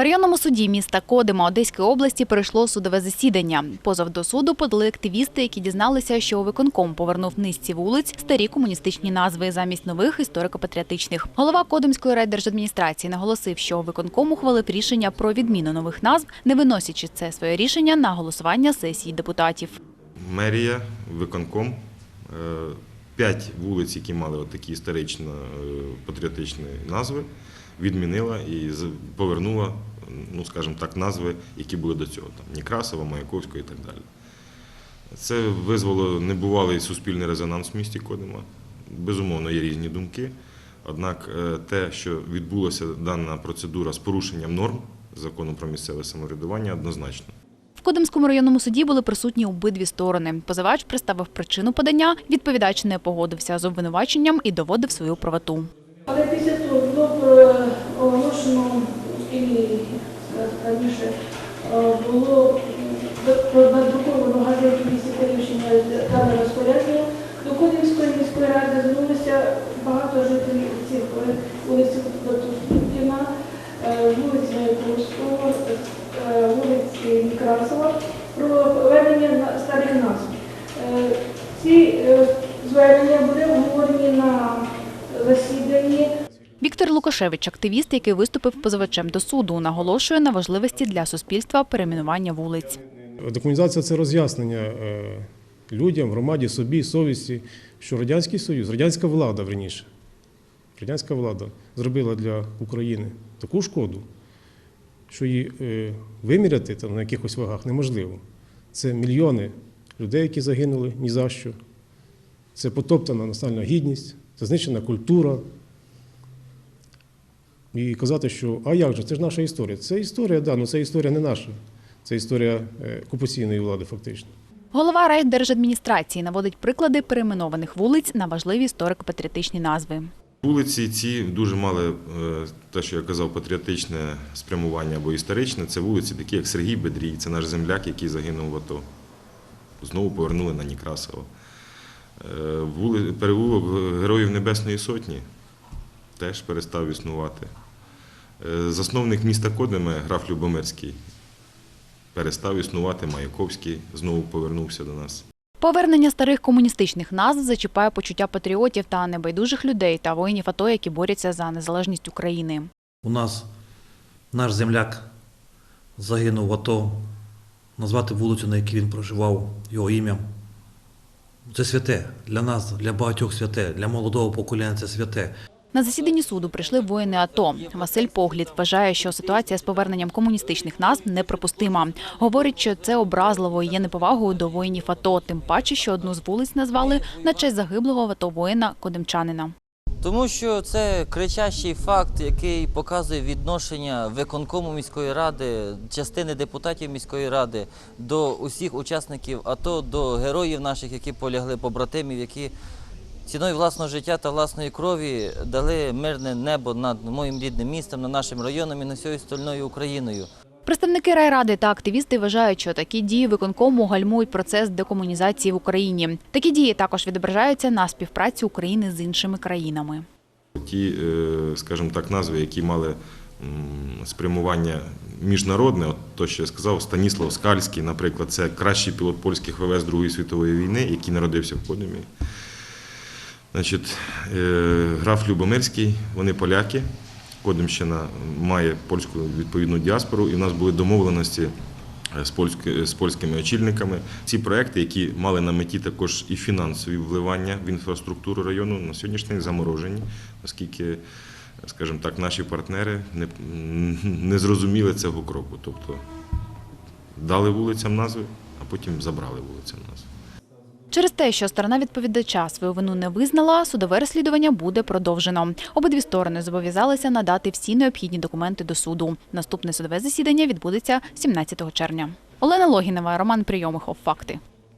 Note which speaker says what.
Speaker 1: В районному суді міста Кодима Одеської області пройшло судове засідання. Позов до суду подали активісти, які дізналися, що виконком повернув низці вулиць старі комуністичні назви замість нових історико-патріотичних. Голова Кодимської райдержадміністрації наголосив, що виконком ухвалив рішення про відміну нових назв, не виносячи це своє рішення на голосування сесії депутатів.
Speaker 2: мерія, виконком, е, п'ять вулиць, які мали такі історично-патріотичні назви, відмінила і повернула, ну скажімо так, назви, які були до цього, там Некрасова, Маяковського і так далі. Це визвало небувалий суспільний резонанс в місті Кодима. Безумовно, є різні думки. Однак е, те, що відбулася дана процедура з порушенням норм закону про місцеве самоврядування, однозначно.
Speaker 1: В Кодимському районному суді були присутні обидві сторони. Позивач представив причину подання, відповідач не погодився з обвинуваченням і доводив свою правоту.
Speaker 3: Але після того було оголошено, оскільки раніше е, було м, надруковано газету місяця рішення дане розпорядження. До Кодівської міської ради звернулися багато жителів цих е, вулиці Тутіна, вулиці Маяковського, е, вулиці Некрасова про повернення старих назв. Е, Ці е, звернення були обговорені на засіданні.
Speaker 1: Віктор Лукашевич, активіст, який виступив позивачем до суду, наголошує на важливості для суспільства перейменування вулиць.
Speaker 4: Декомунізація це роз'яснення е, людям, громаді, собі, совісті, що Радянський Союз, радянська влада, верніше, радянська влада зробила для України таку шкоду, що її е, виміряти там, на якихось вагах неможливо. Це мільйони людей, які загинули ні за що. Це потоптана національна гідність, це знищена культура. І казати, що а як же, це ж наша історія. Це історія, да, але це історія не наша. Це історія е, окупаційної влади, фактично.
Speaker 1: Голова райдержадміністрації наводить приклади перейменованих вулиць на важливі історико-патріотичні назви.
Speaker 2: Вулиці ці дуже мали е, те, що я казав, патріотичне спрямування або історичне. Це вулиці, такі як Сергій Бедрій, це наш земляк, який загинув в АТО. Знову повернули на Некрасова. Е, вули- Переулок Героїв Небесної Сотні теж перестав існувати. Е, Засновник міста Кодиме, граф Любомирський, перестав існувати, Маяковський знову повернувся до нас.
Speaker 1: Повернення старих комуністичних назв зачіпає почуття патріотів та небайдужих людей та воїнів АТО, які борються за незалежність України.
Speaker 5: У нас наш земляк загинув в АТО. Назвати вулицю, на якій він проживав, його ім'ям. Це святе для нас, для багатьох святе, для молодого покоління це святе.
Speaker 1: На засіданні суду прийшли воїни АТО. Василь Поглід вважає, що ситуація з поверненням комуністичних назв неприпустима. Говорить, що це образливо і є неповагою до воїнів АТО, тим паче, що одну з вулиць назвали на честь загиблого в АТО воїна Кодимчанина.
Speaker 6: Тому що це кричащий факт, який показує відношення виконкому міської ради, частини депутатів міської ради до усіх учасників АТО, до героїв наших, які полягли, побратимів, які ціною власного життя та власної крові дали мирне небо над моїм рідним містом, над нашим районом і над всією стольною Україною.
Speaker 1: Представники райради та активісти вважають, що такі дії виконкому гальмують процес декомунізації в Україні. Такі дії також відображаються на співпраці України з іншими країнами.
Speaker 2: Ті, е, скажімо так, назви, які мали спрямування міжнародне, от то, що я сказав, Станіслав Скальський, наприклад, це кращий пілот польських ВВС Другої світової війни, який народився в Кодимі. Значить, е, граф Любомирський, вони поляки. Кодимщина має польську відповідну діаспору, і в нас були домовленості е, з, польськи- з польськими очільниками. Ці проекти, які мали на меті також і фінансові вливання в інфраструктуру району, на сьогоднішній день заморожені, оскільки, скажімо так, наші партнери не, не зрозуміли цього кроку. Тобто дали вулицям назви, а потім забрали вулицям назви.
Speaker 1: Через те, що сторона відповідача свою вину не визнала, судове розслідування буде продовжено. Обидві сторони зобов'язалися надати всі необхідні документи до суду. Наступне судове засідання відбудеться 17 червня. Олена Логінова, Роман Прийомихов. Факти.